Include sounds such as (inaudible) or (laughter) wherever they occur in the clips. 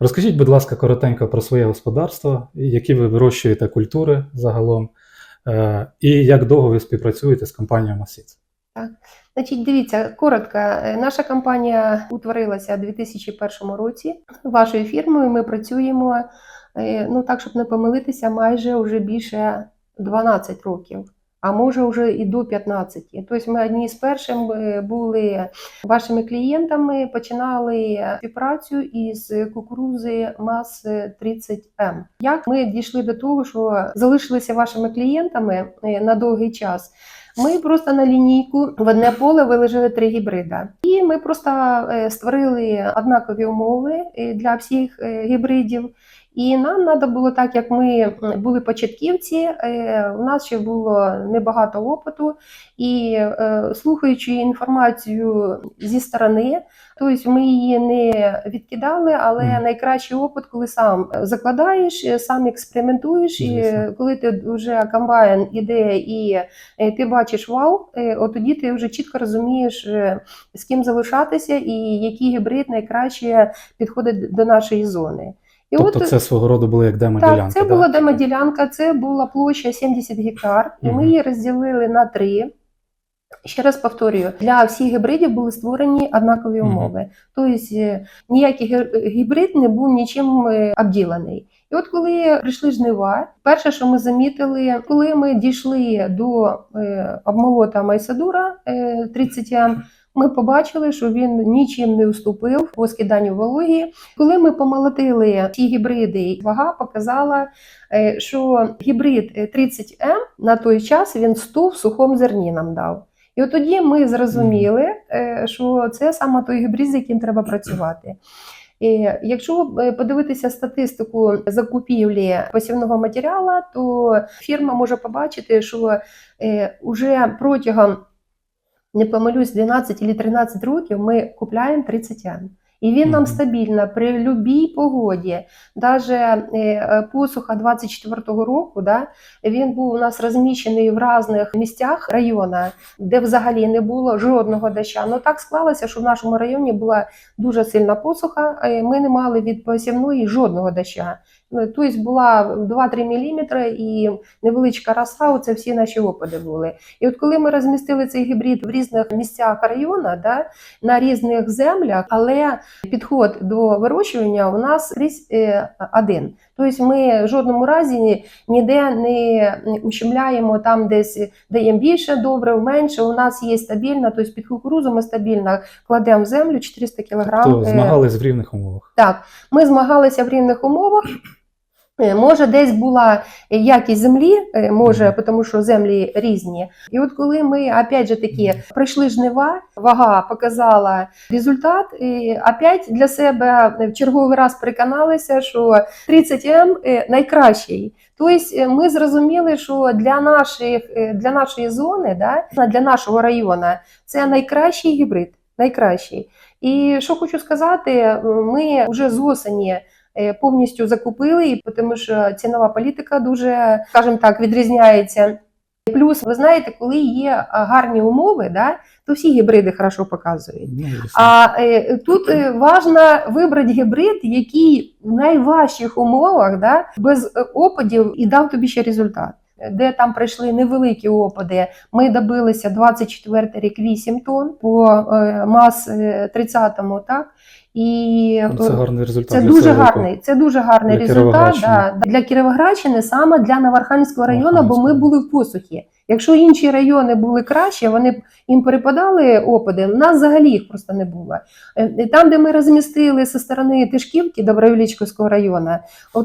Розкажіть, будь ласка, коротенько про своє господарство, які ви вирощуєте культури загалом, е, і як довго ви співпрацюєте з компанією Масіц? Значить, дивіться, коротко, Е, наша компанія утворилася у 2001 році. Вашою фірмою ми працюємо, е, ну так, щоб не помилитися, майже вже більше 12 років. А може вже і до 15. Тобто ми одні з перших е, були вашими клієнтами, починали співпрацю із кукурузи МАС 30М. Як ми дійшли до того, що залишилися вашими клієнтами е, на довгий час? Ми просто на лінійку в одне поле виложили три гібрида, і ми просто е, створили однакові умови для всіх гібридів. І нам треба було так, як ми були початківці, е, у нас ще було небагато опиту, і е, слухаючи інформацію зі сторони, тобто ми її не відкидали, але найкращий опит, коли сам закладаєш, сам експериментуєш, і коли ти вже комбайн іде і е, ти бачиш вау, от тоді ти вже чітко розумієш, з ким залишатися і який гібрид найкраще підходить до нашої зони. І Тобто це свого роду було як демоділянка? так, це да? була демоділянка, це була площа 70 гектар, і ми її розділили на три. Ще раз повторюю, для всіх гібридів були створені однакові умови. Тобто е, ніякий гібрид не був нічим е, обділений. І от коли прийшли жнива, перше, що ми замітили, коли ми дійшли до е, обмолота Майсадура е, 30 ми побачили, що він нічим не уступив по скиданню вологі. Коли ми помолотили ці гібриди, вага показала, е, що гібрид е, 30М на той час він 100 в сухому зерні нам дав. І от тоді ми зрозуміли, е, що це саме той гібрид, з яким треба працювати. І якщо подивитися статистику закупівлі посівного матеріалу, то фірма може побачити, що е, уже протягом не помилюсь, 12 чи 13 років ми купляємо 30 М. І він нам стабільно при любій погоді, навіть посуха 24-го року, да, він був у нас розміщений в різних місцях району, де взагалі не було жодного доща. Ну так склалося, що в нашому районі була дуже сильна посуха. е, Ми не мали від посівної жодного доща. Ну, Тобто була 2-3 мм і невеличка роса, це всі наші опади були. І от коли ми розмістили цей гібрид в різних місцях району, да, на різних землях, але підход до вирощування у нас скрізь е, один. Тобто ми в жодному разі ні- ніде не ущемляємо там, десь даємо більше, добре, менше. У нас є стабільно, тобто під кукурузу ми стабільно кладемо в землю 400 кг. Тобто змагались в рівних умовах. Так, ми змагалися в рівних умовах. Е, Може, десь була якість землі, е, може, тому що землі різні. І от коли ми опять же таки пройшли жнива, вага показала результат, і опять для себе в черговий раз переконалися, що 30М е, найкращий. Тобто ми зрозуміли, що для, наших, для нашої зони, да, для нашого району, це найкращий гібрид. Найкращий. І що хочу сказати, ми вже з осені повністю закупили, і тому що цінова політика дуже, скажімо так, відрізняється. Плюс, ви знаєте, коли є гарні умови, да, то всі гібриди хорошо показують. Ну, звісно. А е, тут е, важно вибрати гібрид, який в найважчих умовах, да, без е, опадів і дав тобі ще результат. Де там прийшли невеликі опади, ми добилися 24 рік 8 тонн по е, МАС 30-му, так? І Ну, це е, гарний результат. це для дуже гарний, це дуже гарний Для результат да, для Кіровоградщини, саме для Новоархангельського району, бо ми були в посухі. Якщо інші райони були краще, вони б їм перепадали опади. У нас взагалі їх просто не було. Е, Там, де ми розмістили зі сторони Тишківки Добровілічського району,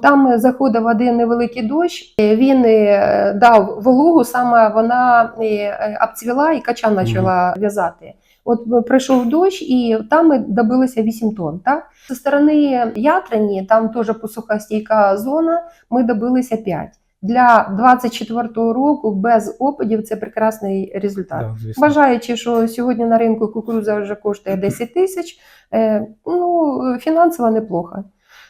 там заходив один невеликий дощ. е, Він е, дав вологу, саме вона е, е, обцвіла і качан почала в'язати. От е, прийшов дощ, і там ми добилися 8 тонн. Так? Зі сторони Ятрані, там теж посухостійка зона, ми добилися 5. Для 24-го року без опадів це прекрасний результат. Да. Бажаючи, що сьогодні на ринку кукурудза вже коштує (clears throat) 10 тисяч, е, ну, фінансово неплохо.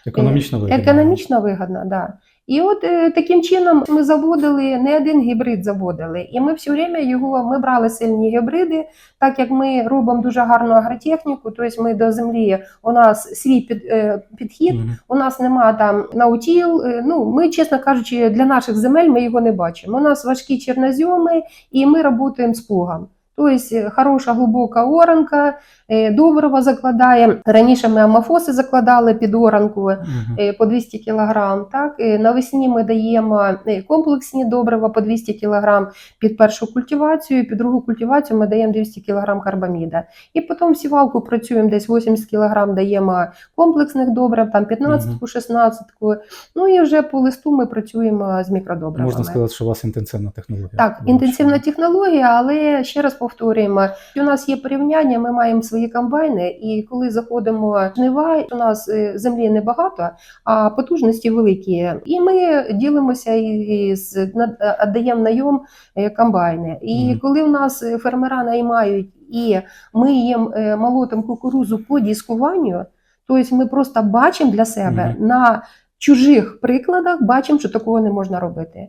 Економічно вигідно. Економічно вигідно, да. І от е, таким чином ми заводили не один гібрид заводили. І ми все время його ми брали сильні гібриди, так як ми робимо дуже гарну агротехніку, тобто ми до землі у нас свій під, е, підхід, Мгм. у нас нема там наутіл. е, Ну ми, чесно кажучи, для наших земель ми його не бачимо. У нас важкі чернозьоми, і ми працюємо з плугом. Тобто е, хороша глибока оранка, е, добрива закладаємо. Раніше ми амофоси закладали під оранку е, по 200 кг. Так? Е, Навесні ми даємо е, комплексні добрива по 200 кг під першу культивацію, під другу культивацію ми даємо 200 кг карбаміда. І потім сівалку працюємо десь 80 кг даємо комплексних добрив, там 15-ку, 16-ку. Ну і вже по листу ми працюємо з мікродобривами. Можна сказати, що у вас інтенсивна технологія. Так, інтенсивна технологія, але ще раз повторюємо, у нас є порівняння, ми маємо свої комбайни, і коли заходимо в жнива, у нас е, землі небагато, а потужності великі. І ми ділимося і з над- віддаємо найом е, комбайни. І коли у нас е, фермера наймають і ми їм е, молотимо кукурузу по дискуванню, тобто ми просто бачимо для себе на чужих прикладах, бачимо, що такого не можна робити.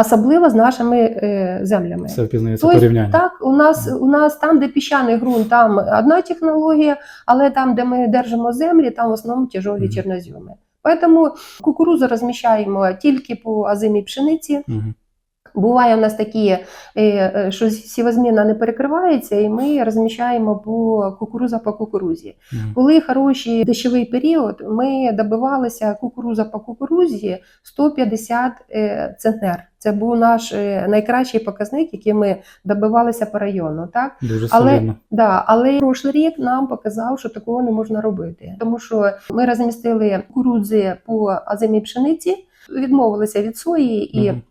Особливо з нашими е, землями. Це впізнається Тобто, порівняння. Так, у нас у нас там, де піщаний ґрунт, там одна технологія, але там, де ми держимо землі, там в основному тяжові Мгм. чорноземи. Тому кукурузу розміщаємо тільки по азимі пшениці. Мгм. Буває у нас такі, е, е, що сівозміна не перекривається, і ми розміщаємо по кукуруза по кукурузі. Мгм. Коли хороший дощовий період, ми добивалися кукуруза по кукурузі 150 е, центнер. Це був наш найкращий показник, який ми добивалися по району. Так Дуже Але- солідно. Да, але прошлий рік нам показав, що такого не можна робити, тому що ми розмістили кукурудзи по азимій пшениці, відмовилися від сої і. Мгм.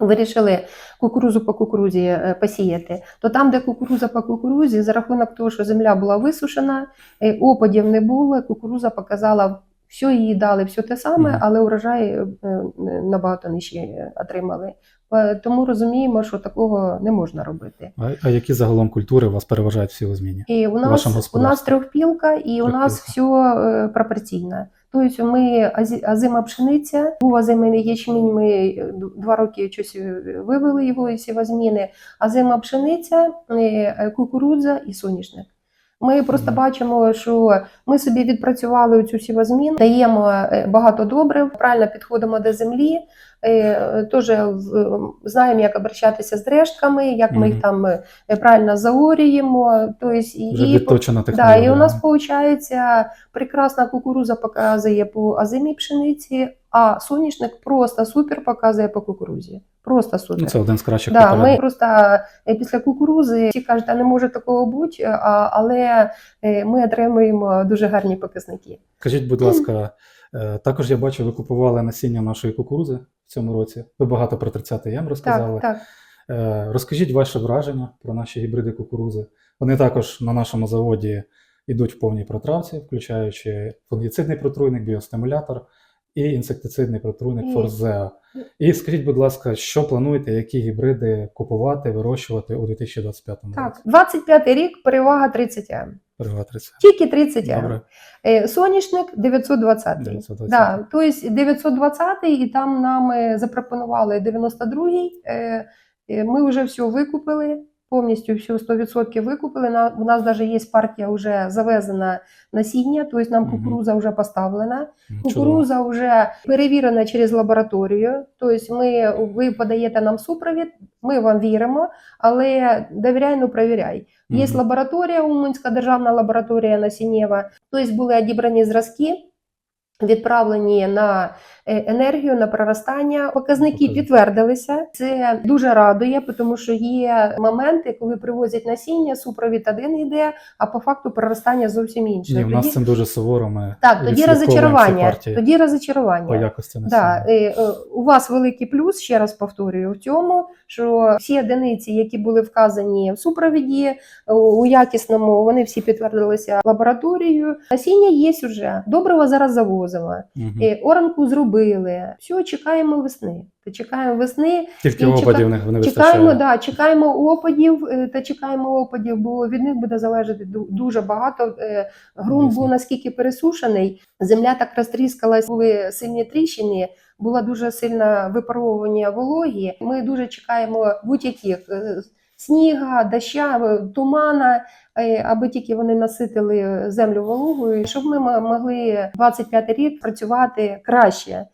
Вирішили кукурузу по кукурузі е, посіяти, то там, де кукуруза по кукурузі, за рахунок того, що земля була висушена, е, опадів не було, кукуруза показала все їй дали, все те саме, але урожай е, набагато нижче отримали. Тому розуміємо, що такого не можна робити. А, а які загалом культури у вас переважають всі зміні? І у нас, у нас трьохпілка, і у нас все е, пропорційно. Тобто ми азима пшениця, був азимий ячмінь, ми е, два роки щось е, вивели його із сівозміни. Азима пшениця, е, кукурудза і соняшник. Ми просто бачимо, що ми собі відпрацювали цю сівозміну, даємо багато добрив, правильно підходимо до землі. Е, Теж знаємо, як обращатися з рештками, як ми їх там е, правильно заорюємо. Тобто, і, Вже Да, і у нас виходить прекрасна кукуруза показує по азимій пшениці, а соняшник просто супер показує по кукурузі. Просто супер. Ну, це один з кращих Да, ми просто е, після кукурузи всі кажуть, а не може такого бути, але ми отримуємо дуже гарні показники. Скажіть, будь ласка, також я бачу, ви купували насіння нашої кукурузи в цьому році. Ви багато про 30 ям розказали. Так, так. Е, Розкажіть ваше враження про наші гібриди кукурузи. Вони також на нашому заводі йдуть в повній протравці, включаючи фунгіцидний протруйник, біостимулятор і інсектицидний протруйник Форзеа. І скажіть, будь ласка, що плануєте, які гібриди купувати, вирощувати у 2025 році? Так, 25 рік перевага 30 М. Перевага 30. Тільки 30 євро. Добре. Е, Соняшник 920. 920. Да, тобто 920 і там нам е, запропонували 92-й. Е, е, Ми вже все викупили, повністю все 100% викупили. У нас навіть є партія вже завезена насіння, тобто нам кукуруза вже поставлена. Кукуруза вже перевірена через лабораторію. Тобто, ми, ви подаєте нам супровід, ми вам віримо, але довіряй, ну провіряй. Є лабораторія, Уманська державна лабораторія насіннєва. Тобто були одібрані зразки, відправлені на енергію, на проростання. Показники підтвердилися. Це дуже радує, тому що є моменти, коли привозять насіння, супровід один йде, а по факту проростання зовсім інше. Ні, в нас Тоді- цим дуже суворо. Ми так, тоді відслідковуємо всі розочарування. по якості насіння. Да, е, е, у вас великий плюс, ще раз повторюю, в цьому, що всі одиниці, які були вказані в супровіді е, у якісному, вони всі підтвердилися лабораторією. Насіння є вже. Добрива зараз завозимо. Мгм. Е, Оранку зробили. Зробили. Все, чекаємо весни. Та чекаємо весни. Тільки І чека- опадів не, вистачає. Чекаємо, да, чекаємо опадів е, та чекаємо опадів, бо від них буде залежати дуже багато. Е, Звісно. був наскільки пересушений, земля так розтріскалась, були сильні тріщини. Була дуже сильне випаровування вологі. Ми дуже чекаємо будь-яких е, сніга, доща, е, тумана, е, аби тільки вони наситили землю вологою, щоб ми могли 25 рік працювати краще.